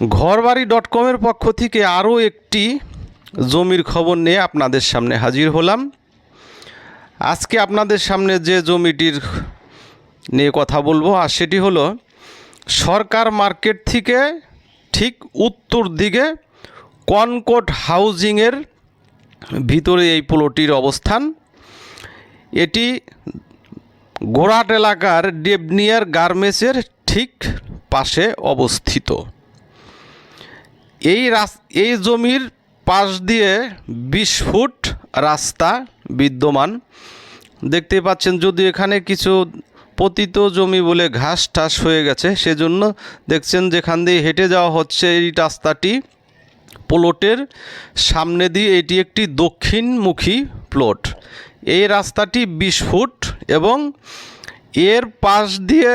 ঘরবাড়ি ডট কমের পক্ষ থেকে আরও একটি জমির খবর নিয়ে আপনাদের সামনে হাজির হলাম। আজকে আপনাদের সামনে যে জমিটির নিয়ে কথা বলব, আর সেটি হলো সরকার মার্কেট থেকে ঠিক উত্তর দিকে কনকট হাউজিংয়ের ভিতরে এই প্লটির অবস্থান। এটি গোড়াট এলাকার ডেবনিয়ার গার্মেন্টসের ঠিক পাশে অবস্থিত। এই এই জমির পাশ দিয়ে বিশ ফুট রাস্তা বিদ্যমান। দেখতে পাচ্ছেন যদি এখানে কিছু পতিত জমি বলে ঘাস টাস হয়ে গেছে, সেজন্য দেখছেন যেখান দিয়ে হেঁটে যাওয়া হচ্ছে এই রাস্তাটি, প্লটের সামনে দিয়ে এটি একটি দক্ষিণমুখী প্লট। এই রাস্তাটি বিশ ফুট এবং এর পাশ দিয়ে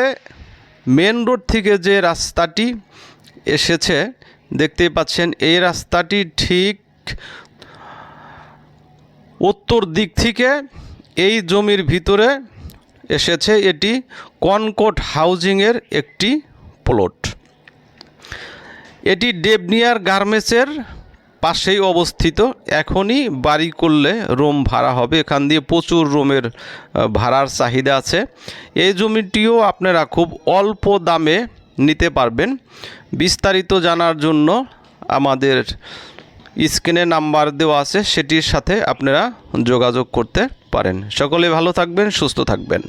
মেন রোড থেকে যে রাস্তাটি এসেছে দেখতেই পাচ্ছেন, এই রাস্তাটি ঠিক উত্তর দিক থেকে এই জমির ভিতরে এসেছে এটি কনকট হাউজিংয়ের একটি প্লট। এটি ডেবনিয়ার গার্মেন্টসের পাশেই অবস্থিত। এখনই বাড়ি করলে রুম ভাড়া হবে। এখান দিয়ে প্রচুর রুমের ভাড়ার চাহিদা আছে। এই জমিটিও আপনারা খুব অল্প দামে নিতে পারবেন। বিস্তারিত জানার জন্য আমাদের স্ক্রিনে নাম্বার দেওয়া আছে, সেটির সাথে আপনারা যোগাযোগ করতে পারেন। সকলে ভালো থাকবেন, সুস্থ থাকবেন।